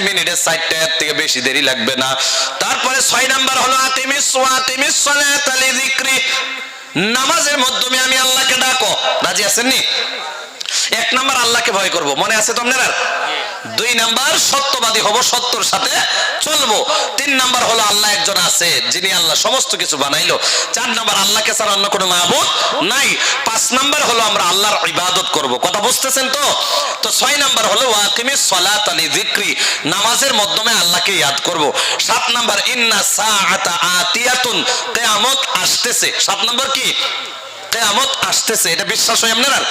মিনিটে চারটা এর থেকে বেশি দেরি লাগবে না। তারপরে ছয় নাম্বার হলো আতিমিস ওয়াতিমিস সালাত আলি যিকরি। নামাজের মাধ্যমে আমি আল্লাহকে ডাকো। রাজি আছেন নি এক নাম্বার আল্লাহকে ভয় করব। মনে আছে তো আপনার? দুই নাম্বার সত্যবাদী হব সত্যর সাথে চলবো। নাম্বার হলো আল্লাহ একজন আছে, যিনি আল্লাহ সমস্ত কিছু বানাইলো। চার নাম্বার, আল্লাহকে ছাড়া অন্য কোনো মাহবুদ নাই। পাঁচ নাম্বার হলো আমরা আল্লাহর ইবাদত করব। কথা বুঝতেছেন তো? তো ছয় নাম্বার হলো ওয়াকিমি সলাত আলী যিকরি নামাজের মাধ্যমে আল্লাহকে ইয়াদ করব। সাত নাম্বার, ইন্না সাআতা আতিয়াতুন কিয়ামত আসতেছে। সাত নাম্বার কি? কেয়ামত আসতেছে। এটা বিশ্বাস হয় আপনার?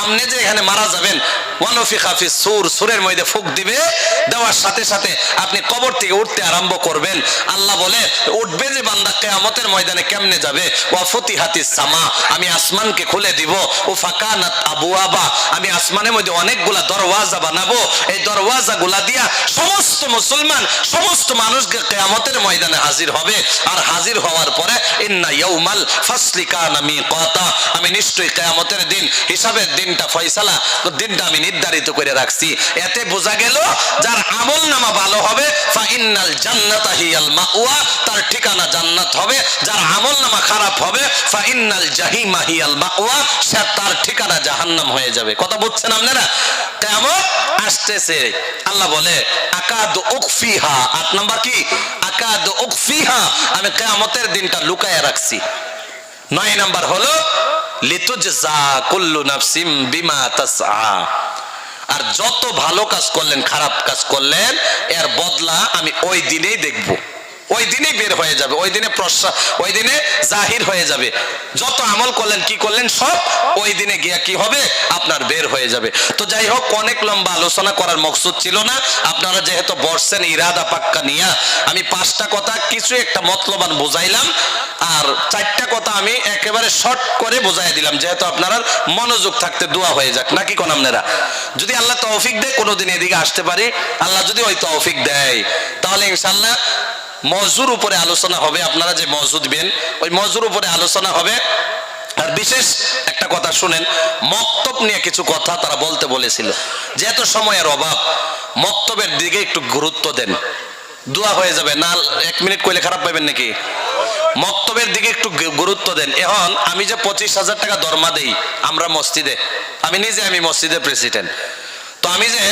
আপনি যে এখানে মারা যাবেন ওয়ানফি খাফি সুর, সুরের মধ্যে ফুক দিবে, দেওয়ার সাথে সাথে আপনি কবর থেকে উঠতে আরম্ভ করবেন। আল্লাহ বলে, উঠবে যে বান্দা কেয়ামতের ময়দানে কেমনে যাবে? ওয়াফতি হাতি সামা, আমি আসমানকে খুলে দিব। ও আবু আবা আমি আসমানের মধ্যে অনেকগুলা দরওয়াজা বানাবো। এই দরওয়াজা গুলা দিয়া সমস্ত মুসলমান, সমস্ত মানুষকে কেয়ামতের ময়দানে হাজির হবে। আর হাজির হওয়ার পরে, ইন্না ইয়াউমাল ফাসলি কানা মিকাতা, আমি নিশ্চয়ই কিয়ামতের দিন হিসাবের দিনটা ফয়সালা, দিনটা আমি নির্ধারিত করে রাখছি। এতে বোঝা গেল, যার আমল নামা ভালো হবে ফা ইন্নাল জান্নাতা হিয়াল মাওয়া, তার ঠিকানা জান্নাত হবে। যার আমল নামা খারাপ হবে ফা ইন্নাল জাহিমা হিয়াল মাওয়া, সে তার ঠিকানা জাহান্নাম হয়ে যাবে। কথা বুঝছেন আপনারা? কিয়ামত আসতেছে। আল্লাহ বলে, আকাদ উকফিহা। আট নাম্বার কি? আকাদ উকফিহা। আমি কিয়ামতের দিনটা লুকায়া রাখছি। নয় নাম্বার হলো লিতুজজা কুল্লু নাফসিম বিমা তাসআ। আর যত ভালো কাজ করলেন, খারাপ কাজ করলেন, এর বদলা আমি ওই দিনেই দেখব। ওই দিনেই বের হয়ে যাবে, ওই দিনে প্রশ্বাস ওই দিনে জাহির হয়ে যাবে। যত আমল করলেন, কি করলেন সব, ওই দিনে গিয়া কি হবে? আপনার বের হয়ে যাবে। তো যাই হোক, অনেক লম্বা আলোচনা করার মকসুদ ছিল না। আপনারা যেহেতু বসছেন, ইরাদা পাক্কা নিয়া, আমি পাঁচটা কথা কিছু একটা মতলবান বুঝাইলাম। আর চারটা কথা আমি একেবারে শর্ট করে বোঝাই দিলাম, যেহেতু আপনারা মনোযোগ থাকতে দোয়া হয়ে যাক। নাকি কোন আপনারা যদি আল্লাহ তৌফিক দেয়, কোনোদিন এদিকে আসতে পারি। আল্লাহ যদি ওই তৌফিক দেয়, তাহলে ইনশাল্লাহ মজুর উপরে আলোচনা হবে, আপনারা যে মজু দিবেন ওই মজুর উপরে আলোচনা হবে। আর বিশেষ একটা কথা শুনেন, মক্তব নিয়ে কিছু কথা তারা বলতে বলেছিল। যেহেতু সময়ের অভাব, মক্তবের দিকে একটু গুরুত্ব দেন। দোয়া হয়ে যাবে। না, এক মিনিট কইলে খারাপ পাবেন নাকি? মক্তবের দিকে একটু গুরুত্ব দেন। এখন আমি যে পঁচিশ হাজার টাকা দরমা দেই আমরা মসজিদে, আমি নিজে আমি মসজিদের প্রেসিডেন্ট তো আমি যে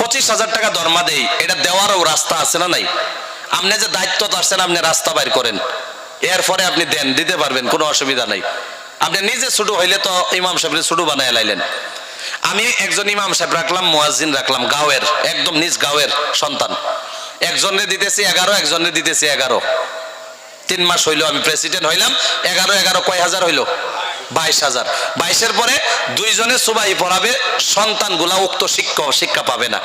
পঁচিশ হাজার টাকা দরমা দেই, এটা দেওয়ারও রাস্তা আছে না নাই? আপনি যে দায়িত্ব আসছেন আপনি রাস্তা বাইর করেন। এরপরে আপনি দেন, দিতে পারবেন, কোনো অসুবিধা নাই। আপনি নিজে ছোট হইলে তো ইমাম সাহেবের ছোট বানায় লাইলেন। আমি একজন ইমাম সাহেব রাখলাম, মুয়াজ্জিন রাখলাম গাঁয়ের একদম নিজ গাঁয়ের সন্তান। একজনে দিতেছি এগারো একজনে দিতেছি এগারো। তিন মাস হইল আমি প্রেসিডেন্ট হইলাম, এগারো এগারো কয় হাজার হইল? বাইশ হাজার। বাইশের পরে দুইজনে সুবাই পড়াবে, সন্তানগুলা উক্ত শিক্ষা শিক্ষা পাবে না।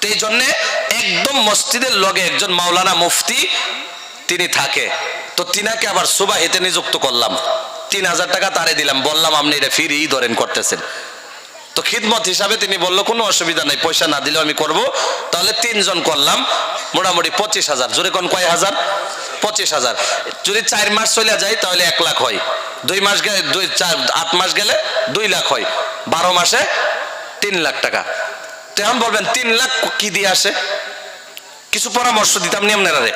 তো এই জন্যে একদম মসজিদের লগে একজন মাওলানা মুফতি, তিনি থাকে। তো তিনাকে আবার সুবাহিতে নিযুক্ত করলাম। তিন হাজার টাকা তারে দিলাম, বললাম, আপনি এটা ফিরিই ধরেন, করতেছেন। তো খিদমত হিসাবে তিনি বলল, কোনো অসুবিধা নাই, পয়সা না দিলেও আমি করব। তাহলে তিনজন করলাম, মোটামুটি পঁচিশ হাজার। জোরে কোন কয় হাজার? পঁচিশ হাজার। যদি চার মাস চলে যায়, তাহলে এক লাখ হয়। দুই মাস গেলে দুই, চার, আট মাস গেলে দুই লাখ হয়। বারো মাসে তিন লাখ টাকা। তো এখন বলবেন, তিন লাখ কি দিয়ে আসে? কিছু পরামর্শ দিতাম নি আপনারা রে?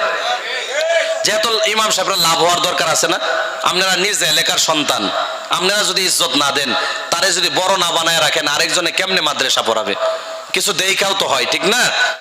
যেহেতু ইমাম সাহেবরা লাভ হওয়ার দরকার আছে না, আপনারা নিজ এলাকার সন্তান। আপনারা যদি ইজ্জত না দেন যদি বড় না বানায় রাখেন, আরেকজনে কেমনে মাদ্রাসা পড়াবে? কিছু দেখাও তো হয়, ঠিক না?